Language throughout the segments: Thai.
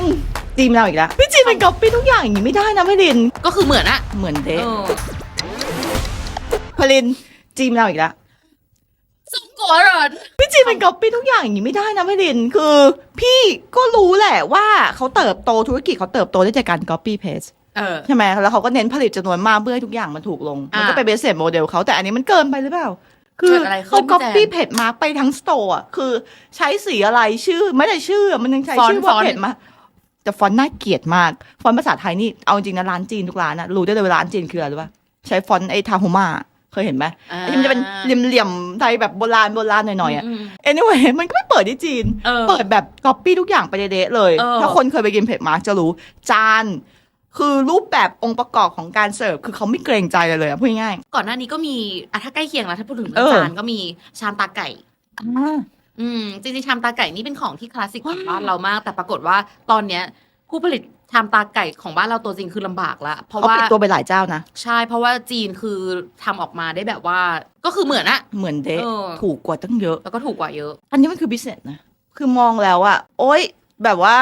นจีมเราอีกแล้วพี่จีนเป็นก๊อปปี้ทุกอย่างอย่างนี้ไม่ได้นะพี่ลินก็คือเหมือนอะเหมือนเดะเออพลินจีมเราอีกแล้วสมกอรอนพี่จีนเป็นก๊อปปี้ทุกอย่างอย่างนี้ไม่ได้นะพี่ลินคือ พี่ก็รู้แหละว่าเขาเติบโตธุรกิจเขาเติบโตได้จากการก๊อปปี้เพจเออ ใช่ไหมแล้วเขาก็เน้นผลิตจำนวนมากเพื่อให้ทุกอย่างมันถูกลง มันก็อ่าเป็นเบสเซโมเดลเขาแต่อันนี้มันเกินไปหรือเปล่า คืเกิดอะไรขึ้นเขาพี่ก๊อปแจน ปี้เพจมาไปทั้งสโตร์อะคือใช้สีอะไรชื่อไม่ได้ชื่อมันยังใช้ฟอนต์ชื่อว่าฟอนต์เพจมา แต่ฟอนต์น่าเกลียดมาก ฟอนต์ภาษาไทยนี่เอาจริงนะร้านจีนทุกร้านนะรู้ได้เลยว่าร้านจีนคืออะไรรู้ป่ะใช้ฟอนต์ไอ้ทาโฮมาเคยเห็นไหมไอ้ที่มันจะเป็นเหลี่ยมๆไทยแบบโบราณโบราณหน่อยๆอะม anyway มันก็ไม่เปิดที่จีนเออเปิดแบบก๊อปปี้ทุกอย่างไปเดะๆเลยเออถ้าคนเคยไปกินเผ็ดมาร์กจะรู้จานคือรูปแบบองค์ประกอบของการเสิร์ฟคือเขาไม่เกรงใจเลยเลยอะพูดง่ายก่อนหน้านี้ก็มีอะถ้าใกล้เคียงแล้วถ้าพูดถึงเอเรื่องอจานก็มีชามตาไก่ๆอ่าอืมจริงๆชามตาไก่นี่เป็นของที่คลาสสิกของบ้านเรามาก แต่ปรากฏว่าตอนเนี้ย ผู้ผลิตชามตาไก่ของบ้านเราตัวจริงคือลำบากละเพราะเขาว่าปิดตัวไปหลายเจ้านะ ใช่เพราะว่าจีนคือทำออกมาได้แบบว่า ก็คือเหมือนอะ เหมือนเดะเออ ถูกกว่าตั้งเยอะ แล้วก็ถูกกว่าเยอะ อันนี้มันคือ business นะ คือมองแล้วอะโอ๊ย แบบว่า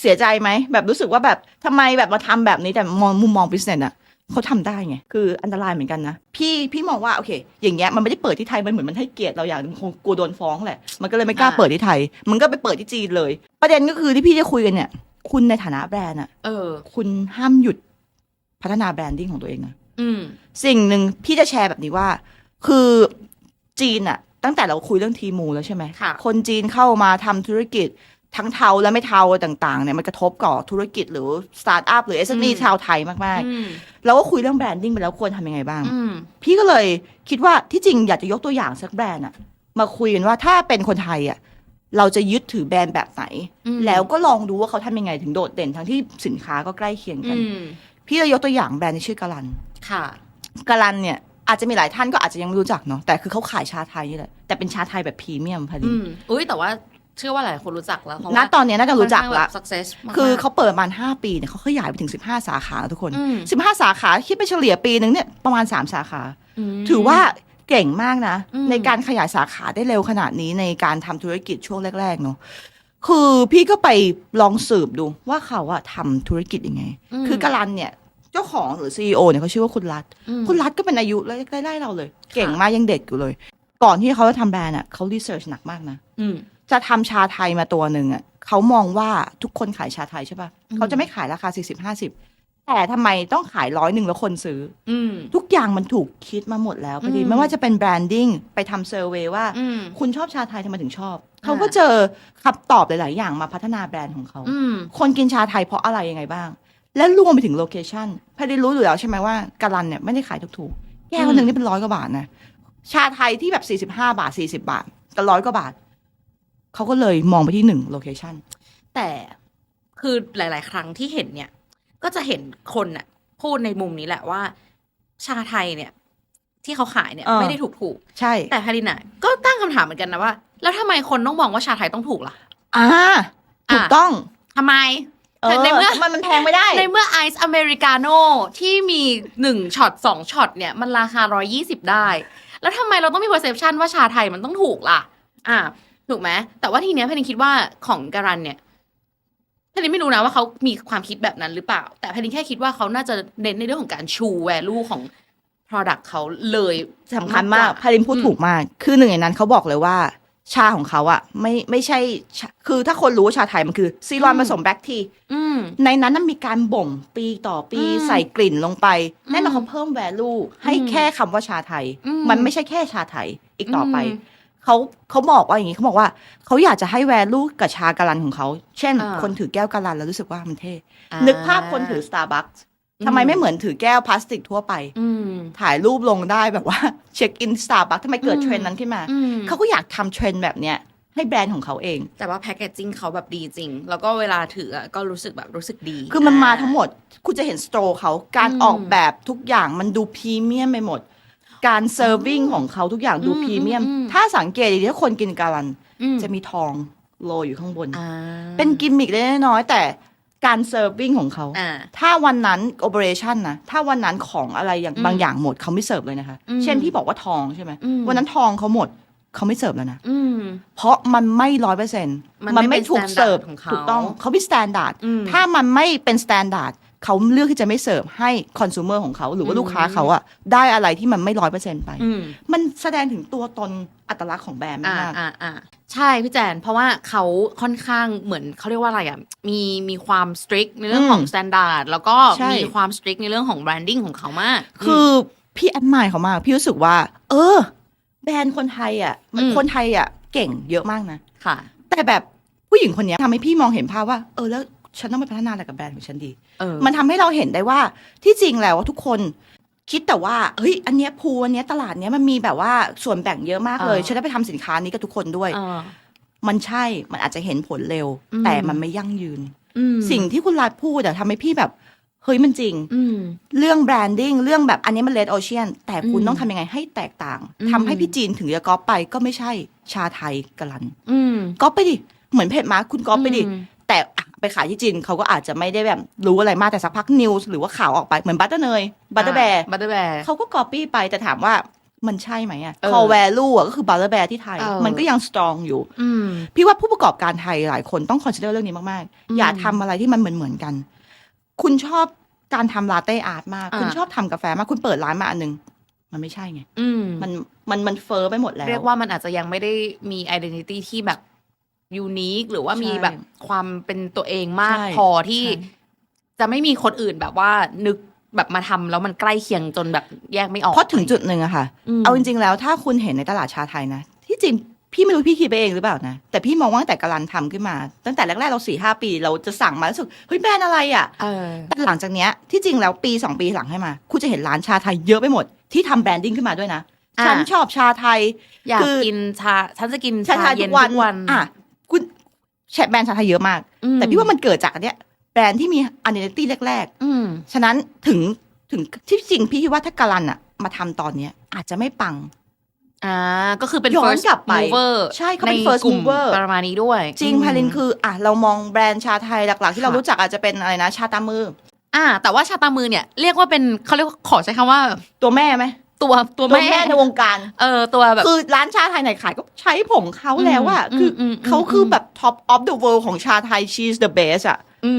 เสียใจไหม แบบรู้สึกว่าแบบทำไมแบบมาทำแบบนี้แต่มองมุมมอง business อะเขาทำได้ไง คืออันตรายเหมือนกันนะ พี่พี่มองว่าโอเค อย่างเงี้ยมันไม่ได้เปิดที่ไทย มันเหมือนมันให้เกียรติเราอย่างหนึงคงกลัวโดนฟ้องแหละ มันก็เลยไม่กล้าอ่า เปิดที่ไทย มันก็ไปเปิดที่จีนเลย ประเด็นก็คือที่พี่จะคุยกันเนี่ย คุณในฐานะแบรนด์อะเออ คุณห้ามหยุดพัฒนาแบรนดิ้งของตัวเองนะอืม สิ่งหนึ่งพี่จะแชร์แบบนี้ว่า คือจีนอะตั้งแต่เราคุยเรื่องทีมูแล้วใช่ไหมค่ะ คนจีนเข้ามาทำธุรกิจทั้งเทาและไม่เทาต่างๆเนี่ยมันกระทบก่อธุรกิจหรือสตาร์ทอัพหรือเอสอืเอ็มชาวไทยมากอืมๆเราก็คุยเรื่องแบรนดิ้งไปแล้วควรทำยังไงบ้าง อืมพี่ก็เลยคิดว่าที่จริงอยากจะยกตัวอย่างสักแบรนด์อะมาคุยกันว่าถ้าเป็นคนไทยอะ เราจะยึดถือแบรนด์แบบไหนอืมแล้วก็ลองดูว่าเขาทำยังไงถึงโดดเด่นทั้งที่สินค้าก็ใกล้เคียงกันอืมพี่เลยยกตัวอย่างแบรนด์ที่ชื่อกาลันค่ะกาลันเนี่ยอาจจะมีหลายท่านก็อาจจะยังไม่รู้จักเนาะแต่คือเขาขายชาไทยนี่แหละแต่เป็นชาไทยแบบพรีเมียมพอดีอืมอุ้ยแต่ว่าเชื่อว่าหลายคนรู้จักแล้วเพราะณว่าตอนเนี้ยน่าจะรู้จักละค่อนข้างแบบ success มากๆคือเขาเปิดมาห้าปีเนี่ยเขาขยายไปถึง 15 สาขาทุกคนอืม15 สาขาคิดไปเฉลี่ยปีหนึ่งเนี่ยประมาณ 3 สาขามถือว่า เก่งมากนะอืมในการขยายสาขาได้เร็วขนาดนี้ในการทำธุรกิจช่วงแรกๆเนาะคือพี่ก็ไปลองสืบดูว่าเขาอะทำธุรกิจยังไงมคือกาลันเนี่ยเจ้าของหรือซีอเนี่ยเขาชื่อว่าคุณรัฐอืมคุณรัฐก็เป็นอายุใกล้ๆเราเลย เก่งมากยังเด็กอยู่เลย ก่อนที่เขาจะทำแบรนด์อะเขารีเสิร์ชหนักมากนะอืมจะทำชาไทยมาตัวหนึ่งอะเขามองว่าทุกคนขายชาไทยใช่ปะ่ะอืมเขาจะไม่ขายราคา40 50 แต่ทำไมต้องขายร้อยหนึ่งแล้วคนซื้อ อืม ทุกอย่างมันถูกคิดมาหมดแล้วพอดีอืม ไม่ว่าจะเป็นแบรนดิ้งไปทำเซอร์เวยว่า อืม คุณชอบชาไทยทำไมถึงชอบอ่าเขาก็เจอคำตอบหลาย ๆ อย่างมาพัฒนาแบรนด์ของเขา อืม คนกินชาไทยเพราะอะไรยังไงบ้าง และรวมไปถึงโลเคชันพอดีรู้อยู่แล้วใช่ไหมว่าการันเนี่ยไม่ได้ขายถูกๆแก้วหนึ่งนี่เป็นร้อยกว่าบาทนะ ชาไทยที่แบบ 45 บาท 40 บาทกับร้อยกว่าบาท เขาก็เลยมองไปที่หนึ่งโลเคชัน แต่คือหลาย ๆ ครั้งที่เห็นเนี่ย ก็จะเห็นคนน่ะพูดในมุมนี้แหละว่า ชาไทยเนี่ย ที่เขาขายเนี่ย เออ ไม่ได้ถูกถูกใช่ ๆแต่พาริน่ะก็ตั้งคำถามเหมือนกันนะว่า แล้วทำไมคนต้องมองว่าชาไทยต้องถูกล่ะ อ่าถูกต้อง ทำไม เออในเมื่อ มันมันแพงไม่ได้ ในเมื่อไอซ์อเมริกาโน่ที่มีหนึ่งช็อตสองช็อตเนี่ย มันราคาร้อยี่สิบได้ แล้วทำไมเราต้องมี perception ว่าชาไทยมันต้องถูกล่ะ อ่า ถูกไหมแต่ว่าทีเนี้ยแพนินคิดว่าของการันเนี่ยแพนินไม่รู้นะว่าเขามีความคิดแบบนั้นหรือเปล่า แต่แพนินแค่คิดว่าเขาน่าจะเน้นในเรื่องของการชู value ของ product เขาเลยสำคัญมากกว่าพารินพูดถูกมาก คือหนึ่งในนั้นเขาบอกเลยว่า ชาของเขาอะไม่ไม่ใช่ชาคือถ้าคนรู้ว่าชาไทยมันคือซีรอนผสมแบล็กทีอืมในนั้นน่ะมีการบ่มปีต่อปีอืมใส่กลิ่นลงไปอืมแน่นอนเขาเพิ่มแวลูให้อืมแค่คำว่าชาไทยอืมมันไม่ใช่แค่ชาไทยอีกต่อไปอืม เขาเขาบอกว่าอย่างนี้เขาบอกว่าเขาอยากจะให้แวลูกับชาการันของเขา เช่น อ่า คนถือแก้วการันแล้วรู้สึกว่ามันเท่อ่านึกภาพคนถือ Starbucks อืมทำไมไม่เหมือนถือแก้วพลาสติกทั่วไป อืม ถ่ายรูปลงได้แบบว่า เช็คอิน Starbucks ทำไมเกิดอืม เทรนด์นั้นขึ้นมา อืม เขาก็อยากทำเทรนด์แบบเนี้ยให้แบรนด์ของเขาเอง แต่ว่าแพคเกจจิ้งเขาแบบดีจริง แล้วก็เวลาถืออะก็รู้สึกแบบรู้สึกดีคือมันมาทั้งหมด คุณจะเห็นสโตร์เขาการอืม ออกแบบทุกอย่างมันดูพรีเมียมไปหมด การเซอร์วิงของเขาทุกอย่างดูอืมพรีเมียมอืมถ้าสังเกตดีๆถ้าคนกินการันอืมจะมีทองโรยอยู่ข้างบนอ่าเป็นกิมมิคเล็กๆน้อยๆแต่การเซอร์วิงของเขาอ่าถ้าวันนั้นโอเปอเรชันนะ ถ้าวันนั้นของอะไรอย่างอืมบางอย่างหมดเขาไม่เสิร์ฟเลยนะคะอืมเช่นที่บอกว่าทองใช่ไหมอืมวันนั้นทองเขาหมดเขาไม่เสิร์ฟแล้วนะอืมเพราะมันไม่ร้อยเปอร์เซ็นต์มันไม่ไม่ถูกเป็นเสิร์ฟ standard ของเขาถูกต้องเขามีสแตนดาร์ดอืมถ้ามันไม่เป็นสแตนดาร์ด เขาเลือกที่จะไม่เสิร์ฟให้คอน sumer ของเขาหรือว่าอืมลูกค้าเขาอะได้อะไรที่มันไม่ร้อยเปอร์เซ็นต์ไป อืมมันแสดงถึงตัวตนอัตลักษณ์ของแบรนด์อ่ามาก อ่าอ่าใช่พี่แจน เพราะว่าเขาค่อนข้างเหมือนเขาเรียกว่าอะไรอะมีมีความ strict ในเรื่องของ standard แล้วก็ใช่ มีความ strict ในเรื่องของ branding ของเขามาก คือพี่แอดมายเขามาก พี่รู้สึกว่า เออ แบรนด์คนไทยอะมันอืม คนไทยอะเก่งเยอะมากนะ ค่ะ แต่แบบผู้หญิงคนเนี้ยทำให้พี่มองเห็นภาพว่า เออแล้ว ฉันต้องไปพัฒนาอะไรกับแบรนด์ของฉันดี เออ มันทำให้เราเห็นได้ว่าที่จริงแล้วทุกคนคิดแต่ว่าเฮ้ยอันเนี้ยภูอันเนี้ยตลาดเนี้ยมันมีแบบว่าส่วนแบ่งเยอะมากเลยอ่าฉันได้ไปทำสินค้านี้กับทุกคนด้วยเออมันใช่มันอาจจะเห็นผลเร็ว อืม แต่มันไม่ยั่งยืน อืมสิ่งที่คุณรัฐพูดอะทำให้พี่แบบเฮ้ยมันจริง อืม เรื่องแบรนดิ้งเรื่องแบบอันนี้มันเลดโอเชียนแต่คุณอืมต้องทำยังไงให้แตกต่างอืม ทำให้พี่จีนถึงจะก๊อปไปก็ไม่ใช่ชาไทยกะลันอืมก๊อปไปดิเหมือนเพจมาร์คคุณก๊อปไปดิ อืม แต่อะ ไปขายที่จีนเขาก็อาจจะไม่ได้แบบรู้อะไรมากแต่สักพักนิวส์หรือว่าข่าวออกไปเหมือนบัตเตอร์เนยบัตเตอร์แบร์บัตเตอร์แบร์เขาก็ก๊อปปี้ไปแต่ถามว่ามันใช่ไหมอะเออ call value อะก็คือบัตเตอร์แบร์ที่ไทยเออมันก็ยังสตรองอยู่อืมพี่ว่าผู้ประกอบการไทยหลายคนต้องคอนซิเดอร์เรื่องนี้มากอืมๆอย่าทำอะไรที่มันเหมือนเหมือนๆกัน คุณชอบการทำลาเต้อาร์ตมากอ่าคุณชอบทำกาแฟมาก คุณเปิดร้านมาอันหนึง มันไม่ใช่ไงอืมมันมันมันเฟอร์ไปหมดแล้ว เรียกว่ามันอาจจะยังไม่ได้มี identity ที่แบบ ยูนิคหรือว่ามีใช่แบบความเป็นตัวเองมากใช่พอที่ใช่จะไม่มีคนอื่นแบบว่านึกแบบมาทำแล้วมันใกล้เคียงจนแบบแยกไม่ออกเพราะถึงจุดหนึ่งอะค่ะมเอาจริงๆแล้วถ้าคุณเห็นในตลาดชาไทยนะ ที่จริงพี่ไม่รู้พี่คิดไปเองหรือเปล่านะ แต่พี่มองว่าตั้งแต่กาลันทำขึ้นมา ตั้งแต่แรกๆเราสี่ห้าปี เราจะสั่งมาแล้วรู้สึกเฮ้ยแบรนด์อะไรอะเออแต่หลังจากเนี้ยที่จริงแล้วปีสองปีหลังให้มา คุณจะเห็นร้านชาไทยเยอะไปหมดที่ทำแบรนดิ้งขึ้นมาด้วยนะอ่าฉันชอบชาไทย อยากคือกินชาฉันจะกินชาชาไทยเย็ทุนกวันทุกวันอะคุณ แชร์แบรนด์ชาไทยเยอะมาก อืม แต่พี่ว่ามันเกิดจากอันเนี้ยแบรนด์ที่มีอันเดนตี้แรก อืม ๆ ฉะนั้นถึงถึงที่จริงพี่คิดว่าถ้าการันอะมาทำตอนเนี้ย อาจจะไม่ปัง อ่า ก็คือเป็น ย้อน first กลับไป mover ใช่เขาเป็น first กลุ่ม mover ประมาณนี้ด้วยจริงอืมพาลินคืออะเรามองแบรนด์ชาไทยหลัก ๆ ที่เราค่ะรู้จักอาจจะเป็นอะไรนะ ชาตามือ อ่า แต่ว่าชาตามือเนี่ย เรียกว่าเป็นเขาเรียกว่าขอใช้คำว่า ตัวแม่ไหม ตัวตัวตัวแม่แม่ในวงการ เออตัวแบบ คือร้านชาไทยไหนขายก็ใช้ผงเขาแล้วอะอืมคืออมเขาคือแบบ top of the world ของชาไทย she's the best อะ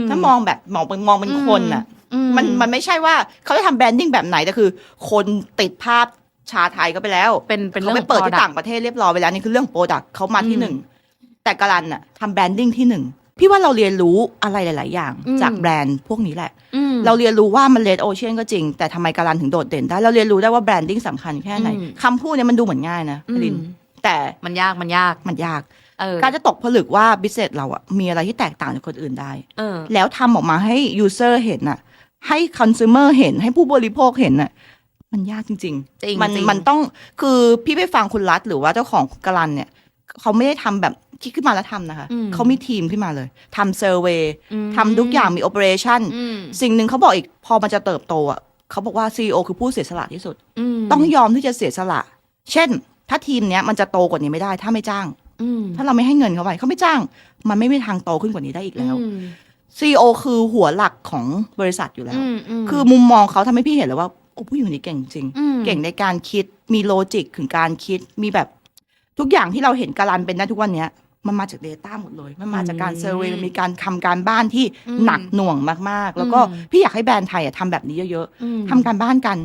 ถ้ามองแบบมองเป็นมองเป็นคนอะอืมันมันไม่ใช่ว่าเขาจะทำแบรนดิ้งแบบไหนแต่คือ คนติดภาพชาไทยก็ไปแล้ว เป็นเป็นเขาเรื่องไปเปิดที่ product ต่างประเทศเรียบร้อยไปแล้วนี่คือเรื่องโปรดักเขามาที่อืมหนึ่งแต่การันอะทำแบรนดิ้งที่หนึ่ง พี่ว่าเราเรียนรู้อะไรหลาย ๆ อย่าง อืม จากแบรนด์พวกนี้แหละ อืม เราเรียนรู้ว่ามันเลดโอเชียนก็จริง แต่ทำไมการันถึงโดดเด่นได้ เราเรียนรู้ได้ว่าแบรนดิ้งสำคัญแค่ไหนอืม คำพูดเนี่ยมันดูเหมือนง่ายนะอืลินมแต่มันยากมันยาก มันยาก เออการจะตกผลึกว่าบิสเนสเราอะมีอะไรที่แตกต่างจากคนอื่นได้ เออ แล้วทำออกมาให้ยูเซอร์เห็นน่ะให้คอน sumer เห็นให้ผู้บริโภคเห็นน่ะมันยากจริงจริงมันจริง มันต้องคือพี่ไปฟังคุณรัฐหรือว่าเจ้าของกาลันเนี่ย เขาไม่ได้ทำแบบคิดขึ้นมาแล้วทำนะคะ อืม เขามีทีมขึ้นมาเลยทำเซอร์เวยอืมทำทุกอย่างมีโอเปอเรชั่นอืมสิ่งหนึ่งเขาบอกอีกพอมันจะเติบโตอะเขาบอกว่าซีอคือผู้เสียสละที่สุด มต้องยอมที่จะเสียสละ เช่น ถ้าทีมเนี้ยมันจะโตกว่านี้ไม่ได้ ถ้าไม่จ้าง อืมถ้าเราไม่ให้เงินเขาไปเขาไม่จ้าง มันไม่มีทางโตขึ้นกว่านี้ได้อีกแล้วอืม CEO คือหัวหลักของบริษัทอยู่แล้วอืมมคือมุมมองเขาทำให้พี่เห็นเลยว่าโอ้ผู้หญิงคนนี้เก่งจริง อืม เก่งในการคิดมีโลจิกถึงการคิดมีแบบ ทุกอย่างที่เราเห็นการันเป็นได้ทุกวันเนี้ยมันมาจาก Data หมดเลย มันมาจากการเซอร์เวยมันมีการทำการบ้านที่อืมหนักหน่วงมาก ๆ แล้วก็อืมพี่อยากให้แบรนด์ไทยอะทำแบบนี้เยอะอืมๆทำการบ้านกัน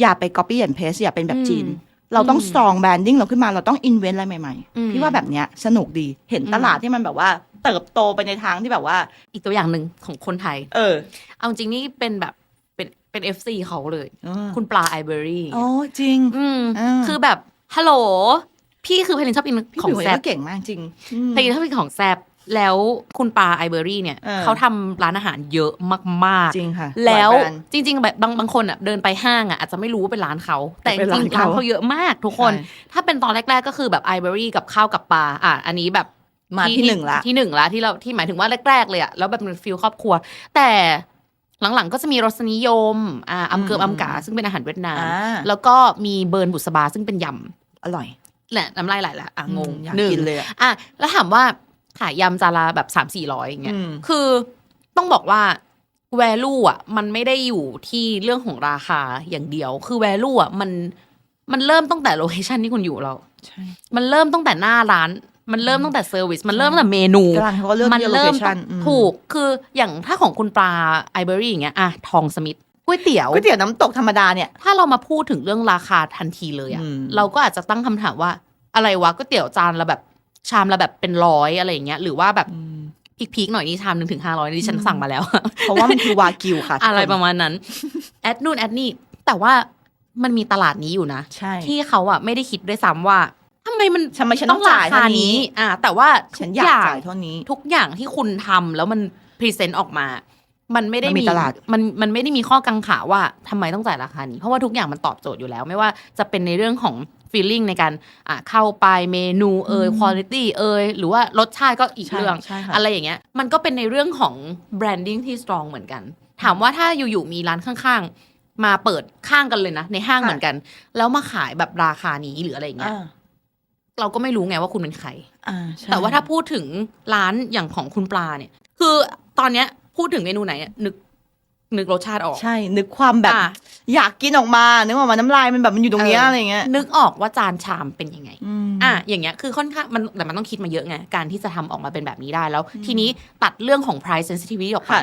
อย่าไป copy and paste อย่าเป็นแบบจีน อืมเราต้อง อืม strong branding เราขึ้นมาเราต้อง invent อะไรใหม่ อืม ๆ พี่ว่าแบบเนี้ยสนุกดีเห็นอืมตลาดที่มันแบบว่า เติบโตไปในทางที่แบบว่า อีกตัวอย่างหนึ่งของคนไทย เออเอาจริงนี่เป็นแบบเป็นเป็นเอฟซีเขาเลย คุณปลาไอเบอรี่อ๋อจริง อืม อ่า คือแบบฮัลโหล พี่คือเพลินชอบกินพี่ของผิวแซ่เนี่ยบก็เก่งมากจริงอืมเพลินชอบกินของแซ่บแล้วคุณปลาไอเบอรี่เนี่ยเออเขาทำร้านอาหารเยอะมากจริงค่ะๆแล้วหายแบรนด์จริง ๆ แบบบางบางคนอะเดินไปห้างอะอาจจะไม่รู้ว่าเป็นร้านเขา แต่จเป็นริร้านงๆร้านเขาเขาเยอะมากทุกคนใช่ถ้าเป็นตอนแรก ๆ ก็คือแบบไอเบอรี่กับข้าวกับปลาอะอันนี้แบบมาที่หนึ่งละที่หนึ่งละที่เราที่หมายถึงว่าแรก ๆ เลยอะแล้วแบบเป็นฟิลครอบครัว แต่หลังๆ ก็จะมีรสนิยมอ่าอัมเกิมอัมกาซึ่งเป็นอาหารเวียดนามอ่าแล้วก็มีเบิร์นบุษบาซึ่งเป็นยอร่อยำ แหละน้ำลายไหลละอะงงอยากหนึ่งกินเลยอะ อะแล้วถามว่าขายยำจานละแบบสามสี่ร้อยอย่างเงี้ยอืม คือต้องบอกว่า value อะ มันไม่ได้อยู่ที่เรื่องของราคาอย่างเดียว คือ value อะมันมันเริ่มตั้งแต่โลเคชันที่คุณอยู่เรา ใช่ มันเริ่มตั้งแต่หน้าร้าน มันเริ่มตั้งแต่เซอร์วิส มันเริ่มตั้งแต่เมนู กำลังเขาก็เลือกมันที่โลเริ่เคมชั่นถูก คืออย่างถ้าของคุณปลาไอเบอรี่อย่างเงี้ยอะทองสมิธ ก๋วยเตี๋ยวก๋วยเตี๋ยวน้ำตกธรรมดาเนี่ย ถ้าเรามาพูดถึงเรื่องราคาทันทีเลยอะอืม เราก็อาจจะตั้งคำถามว่า อะไรวะก๋วยเตี๋ยวจานละแบบชามละแบบเป็นร้อยอะไรอย่างเงี้ย หรือว่าแบบพีคๆหน่อยนี่ชามหนึ่งถึงห้าร้อยนี่ฉันสั่งมาแล้ว เพราะว่ามันคือวากิวค่ะอะไรประมาณนั้น แอดนู่นแอดนี่ แต่ว่ามันมีตลาดนี้อยู่นะ ใช่ ที่เขาอะไม่ได้คิดด้วยซ้ำว่าทำไมมันทำไมฉันต้องจ่ายราคาเท่านี้นี้ อ่า แต่ว่าฉัทุนกอยาอกย่างจ่ายเท่านี้ ทุกอย่างที่คุณทำแล้วมันพรีเซนต์ออกมา มันไม่ได้มันมีตลาดมันมันไม่ได้มีข้อกังขาว่าทำไมต้องจ่ายราคานี้ เพราะว่าทุกอย่างมันตอบโจทย์อยู่แล้ว ไม่ว่าจะเป็นในเรื่องของ feeling ในการอ่าเข้าไปเมนูเอ่ย quality เอ่ยหรือว่ารสชาติก็อีกใช่เรื่องใช่ค่ะอะไรอย่างเงี้ยมันก็เป็นในเรื่องของ branding ที่ strong เหมือนกัน ถามว่าถ้าอยู่ๆมีร้านข้างๆ มาเปิดข้างกันเลยนะ ในห้างค่ะเหมือนกัน แล้วมาขายแบบราคานี้หรืออะไรอย่างเงี้ยอ่าเราก็ไม่รู้ไงว่าคุณเป็นใครอ่าใช่แต่ว่าถ้าพูดถึงร้านอย่างของคุณปลาเนี่ย คือตอนเนี้ย พูดถึงเมนูไหนอะนึกนึกรสชาติออก ใช่ นึกความแบบอะอยากกินออกมา นึกออกมาน้ำลายมันแบบมันอยู่ตรงเนี้ยเออออะไรอย่างเงี้ย นึกออกว่าจานชามเป็นยังไงอืมอะ อย่างเงี้ย คือค่อนข้างมันแต่มันต้องคิดมาเยอะไง การที่จะทำออกมาเป็นแบบนี้ได้แล้ว ทีนี้ตัดเรื่องของ price sensitivity ออกไปค่ะ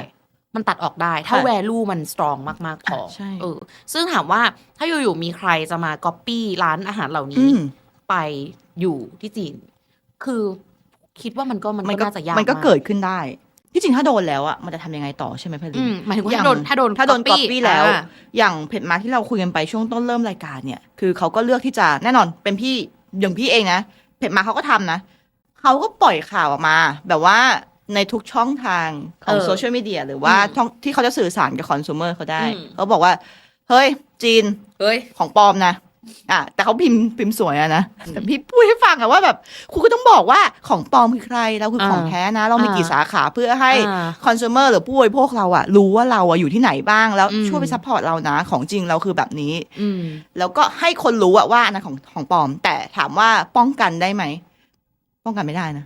มันตัดออกได้ ถ้าค่ะ value มัน strong มาก ๆ พออะใช่เออ ซึ่งถามว่าถ้าอยู่ๆมีใครจะมา copy ร้านอาหารเหล่าอืนี้มไปอยู่ที่จีน คือคิดว่ามันก็มันมันก็ก็น่าจะยาก มันก็าเกิดขึ้นได้ ที่จริงถ้าโดนแล้วอะมันจะทำยังไงต่อใช่ไหมพี่ลิอืนมหมายถึงว่าอย่าถ้างโดนถ้าโดนถ้าโดน copy copy แล้ว อ่า อย่างเพจมาร์คที่เราคุยกันไปช่วงต้นเริ่มรายการเนี่ย คือเขาก็เลือกที่จะแน่นอนเป็นพี่อย่างพี่เองนะเพจมาร์คเขาก็ทำนะเขาก็ปล่อยข่าวออกมา แบบว่าในทุกช่องทางของเออโซเชียลมีเดียหรือว่าอืมช่องที่เขาจะสื่อสารกับคอน sumer เขาได้ อืม เขาบอกว่า เฮ้ยจีนเฮ้ย ของปลอมนะ อะแต่เขาพิมพ์พิมพ์สวยอะนะแต่พี่พูดให้ฟังอะว่าแบบคุณก็ต้องบอกว่าของปลอมคือใครเราคือของอ่าแท้นะ เรามีอ่ากี่สาขาเพื่อให้อ่าคอน sumer หรือผู้บริโภคเราอะรู้ว่าเราอะอยู่ที่ไหนบ้างแล้วอืมช่วยไปซัพพอร์ตเรานะ ของจริงเราคือแบบนี้อืมแล้วก็ให้คนรู้อะว่าอันนั้นของของปลอม แต่ถามว่าป้องกันได้ไหมป้องกันไม่ได้นะ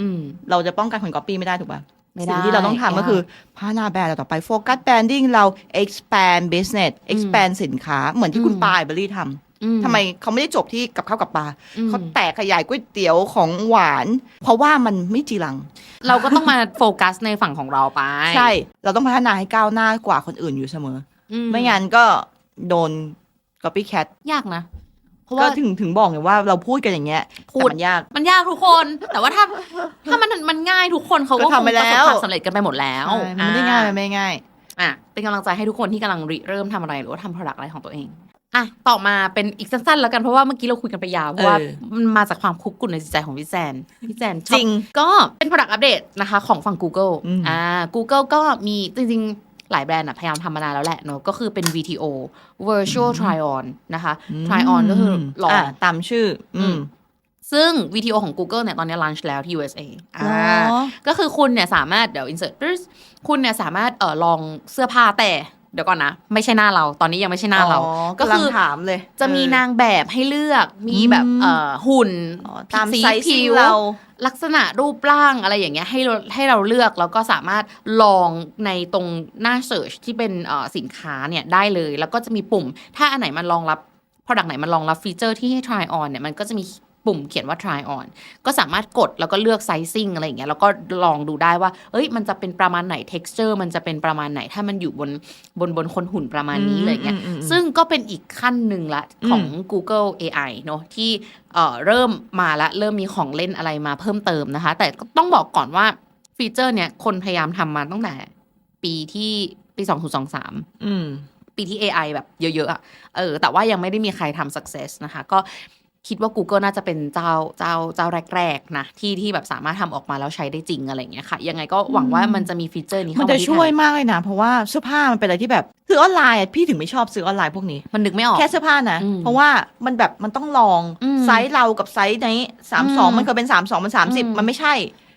อืมเราจะป้องกันคน copy ไม่ได้ถูกปะไม่ได้สิ่งที่เราต้องทำก็คือพัฒนาแบรนด์เราต่อไปโฟกัสแบรนดิ้งเรา expand business expand สินค้า เหมือนที่คุณอืมปายเบอรี่ทำอื ทำไมเขาไม่ได้จบที่กับข้าวกับปลาอืมเขาแตกขยายก๋วยเตี๋ยวของหวาน เพราะว่ามันไม่จีรัง เราก็ต้องมาโฟกัสในฝั่งของเราไป ใช่ เราต้องพัฒนาให้ก้าวหน้ากว่าคนอื่นอยู่เสมออือไม่งั้นก็โดน copycat ยากนะเพราะก็ว่าถึงถึงบอกไงว่าเราพูดกันอย่างเงี้ยพูดแต่มันยากมันยากทุกคน แต่ว่าถ้าถ้ามันมันง่ายทุกคนเขาก็ก็คทำงไปประสบแล้วความสำเร็จกันไปหมดแล้วใช่มันไม่ได้ง่ายมันไม่ได้ง่ายอะเป็นกำลังใจให้ทุกคนที่กำลังริเริ่มทำอะไรหรือว่าทำ product อะไรของตัวเอง อะต่อมาเป็นอีกสั้นๆ แล้วกันเพราะว่าเมื่อกี้เราคุยกันไปยาวเพราะว่าเออมันมาจากความคุกกุ่นในจิตใจของพี่แซนพี่แซนชอบจริง ก็เป็น product update นะคะ ของฝั่ง Google อืมอ่า Google ก็มีจริงๆหลายแบรนด์อะพยายามทำมานานแล้วแหละเนอะก็คือเป็น VTO Virtual Try On นะคะ Try On ก็คือลองะตามชื่อ อืมซึ่ง VTO ของ Google เนี่ยตอนนี้ launch แล้วที่ USA อ่าอ๋อก็คือคุณเนี่ยสามารถเดี๋ยว insert ปึ๊ดคุณเนี่ยสามารถเออลองเสื้อผ้าแต่ เดี๋ยวก่อนนะ ไม่ใช่หน้าเรา ตอนนี้ยังไม่ใช่หน้าเราอ๋อก็คือกำลังถามเลย จะมีเออนางแบบให้เลือก มีแบบอืมเอ่อหุ่นอ๋อตามสีไซส์ผิวเราลักษณะรูปร่างอะไรอย่างเงี้ยให้เราให้เราเลือกแล้วก็สามารถลองในตรงหน้า search ที่เป็นเอ่อสินค้าเนี่ยได้เลย แล้วก็จะมีปุ่ม ถ้าอันไหนมันรองรับ product ไหนมันรองรับฟีเจอร์ที่ให้ try on เนี่ยมันก็จะมี ปุ่มเขียนว่า try on ก็สามารถกดแล้วก็เลือก sizing อะไรอย่างเงี้ยแล้วก็ลองดูได้ว่า เอ้ย มันจะเป็นประมาณไหน texture มันจะเป็นประมาณไหน ถ้ามันอยู่บนบนบนคนหุ่นประมาณนี้เลยเงี้ยอืมอืมอืมซึ่งก็เป็นอีกขั้นหนึ่งละของ Google AI เนอะที่เอ่อเริ่มมาละเริ่มมีของเล่นอะไรมาเพิ่มเติมนะคะ แต่ก็ต้องบอกก่อนว่าฟีเจอร์เนี้ยคนพยายามทำมาตั้งแต่ปีที่ปี2023อืมปีที่ AI แบบเยอะๆอะเออแต่ว่ายังไม่ได้มีใครทำ success นะคะ ก็ คิดว่า Google น่าจะเป็นเจ้าเจ้าเจ้าแรกๆนะที่ที่แบบสามารถทำออกมาแล้วใช้ได้จริงอะไรอย่างเงี้ยค่ะ ยังไงก็หวังว่ามันจะมีฟีเจอร์นี้มันเข้ามาจะที่ช่วยไทยมากเลยนะ เพราะว่าเสื้อผ้ามันเป็นอะไรที่แบบซื้อออนไลน์อะพี่ถึงไม่ชอบซื้อออนไลน์พวกนี้ มันนึกไม่ออกแค่เสื้อผ้านะอืมเพราะว่ามันแบบมันต้องลองอืมไซส์เรากับไซส์ในสามสองอืมมันเคยเป็นสามสองมันสามสิบอืมมันไม่ใช่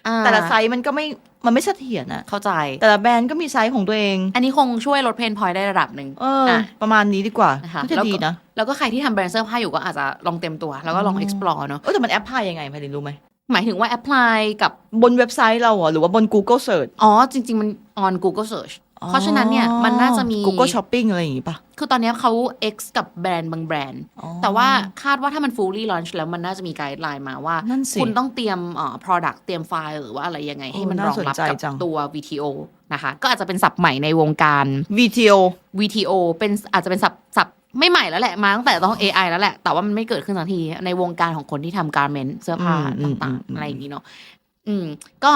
อ่าแต่ละไซส์มันก็ไม่มันไม่เสถียรนะเข้าใจ แต่ละแบรนด์ก็มีไซส์ของตัวเอง อันนี้คงช่วยลดเพนพอยได้ระดับหนึ่ง เอออะประมาณนี้ดีกว่านะคะก็จะแล้วก็ ดีนะแล้วก็ใครที่ทำแบรนด์เสื้อผ้าอยู่ก็อาจจะลองเต็มตัว แล้วก็ลองอ๋อ explore เนอะเออแต่มันแอปพลายยังไงพารินรู้ไหม หมายถึงว่า apply กับบนเว็บไซต์เราเหรอหรือว่าบน Google Search อ๋อจริง ๆ มัน on Google Search เพราะฉะนั้นเนี่ยมันน่าจะมี Google Shopping อะไรอย่างงี้ป่ะ คือตอนเนี้ยเขา X กับแบรนด์บางแบรนด์อ๋อแต่ว่าคาดว่าถ้ามัน fully launch แล้วมันน่าจะมีไกด์ไลน์มาว่านั่นสิคุณต้องเตรียมเอ่อ product เตรียมไฟล์หรือว่าอะไรยังไง ให้มันโอ้รองรับน่าสนใจกับจังตัว VTO นะคะ ก็อาจจะเป็นศัพท์ใหม่ในวงการ VTO VTO เป็นอาจจะเป็นศัพท์ศัพท์ไม่ใหม่แล้วแหละ มาตั้งแต่ต้อง AI แล้วแหละ แต่ว่ามันไม่เกิดขึ้นสักทีในวงการของคนที่ทำการเมนเสื้อผ้าอืมอืมต่างอืมๆอะไรอย่างนี้เนาะอืมก็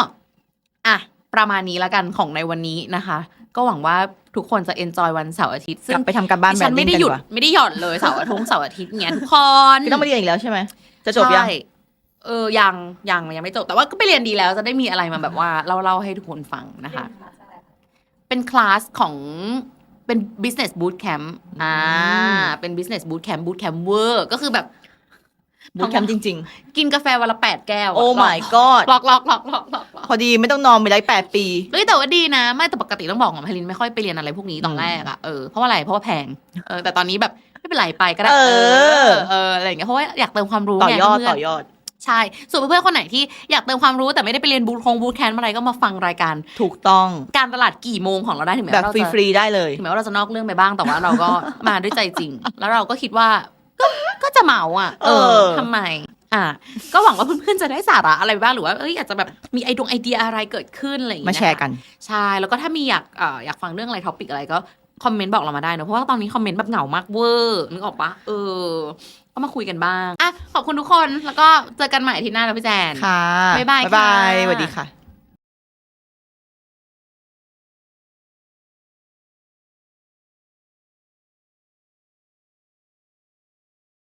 อะ ประมาณนี้แล้วกันของในวันนี้นะคะ ก็หวังว่าทุกคนจะ enjoy วันเสาร์อาทิตย์กซึ่ลังบไปทำการบ้านดิแบฉับนนี้ไม่ได้กันหยุดีดกว่าไม่ได้หย่อนเลยเสาร์อาทิตย์เสาร์อาทิตย์เงี้ยทุกคนคือต้องมาเรียนอีกแล้วใช่ไหมจะจบยัง ใช่เออยังยังยังไม่จบแต่ว่าก็ไปเรียนดีแล้วจะได้มีอะไรมาแบบว่าเล่าเล่าให้ทุกคนฟังนะคะ เป็นคลาสของเป็น business boot camp อ่า เป็น business boot camp boot camp เวอร์ก็คือแบบ บูทแคมป์จริง กินกาแฟวันละแปดแก้วๆ โอ้ my god หลอกหลอกหลอกหลอกหลอกหลอกพอดีไม่ต้องนอนไปได้แปดปี เฮ้ยแต่ว่าดีนะ ไม่แต่ปกติต้องบอกของพลินไม่ค่อยไปเรียนอะไรพวกนี้ตอนแรกอะเออเพราะว่าอะไรเพราะว่าแพงเออแต่ตอนนี้แบบไม่เป็นไรไปก็ได้เออเอออะไรอย่างเงี้ยเพราะว่าอยากเติมความรู้ต่อยอดไงเพื่น ต่อยอด ใช่ ส่วนเพื่อนๆคนไหนที่อยากเติมความรู้แต่ไม่ได้ไปเรียนบูทคงบูทแคมป์อะไรก็มาฟังรายการ ถูกต้องการตลาดกี่โมงของเราได้ถึงแม้แบบว่าเราฟรีจะๆได้เลย ถึงแม้ว่าเราจะนอกเรื่องไปบ้างแต่ว่าเราก็ มาด้วยใจจริง แล้วเราก็คิดว่า ก็ก็จะเหมาอะเอเอออทำไม อะ ก็หวังว่าเพื่อนๆจะได้สาระอะไรบ้างหรือว่าเอ้ยอยากจะแบบมีไอดงไอเดียอะไรเกิดขึ้นอะไรอย่างมาเงี้ยแชร์กัน ใช่แล้วก็ถ้ามีอยากเอ่ออยากฟังเรื่องอะไรท็อปิกอะไรก็คอมเมนต์บอกเรามาได้เนอะเพราะว่าตอนนี้คอมเมนต์แบบเหงามากเวอร์นึกออกปะเออ ก็มาคุยกันบ้างอะขอบคุณทุกคนแล้วก็เจอกันใหม่อาที่หน้าแล้วพี่แจนค่ะบ๊ายบายบ๊ายบายค่ะสวัสดีค่ะ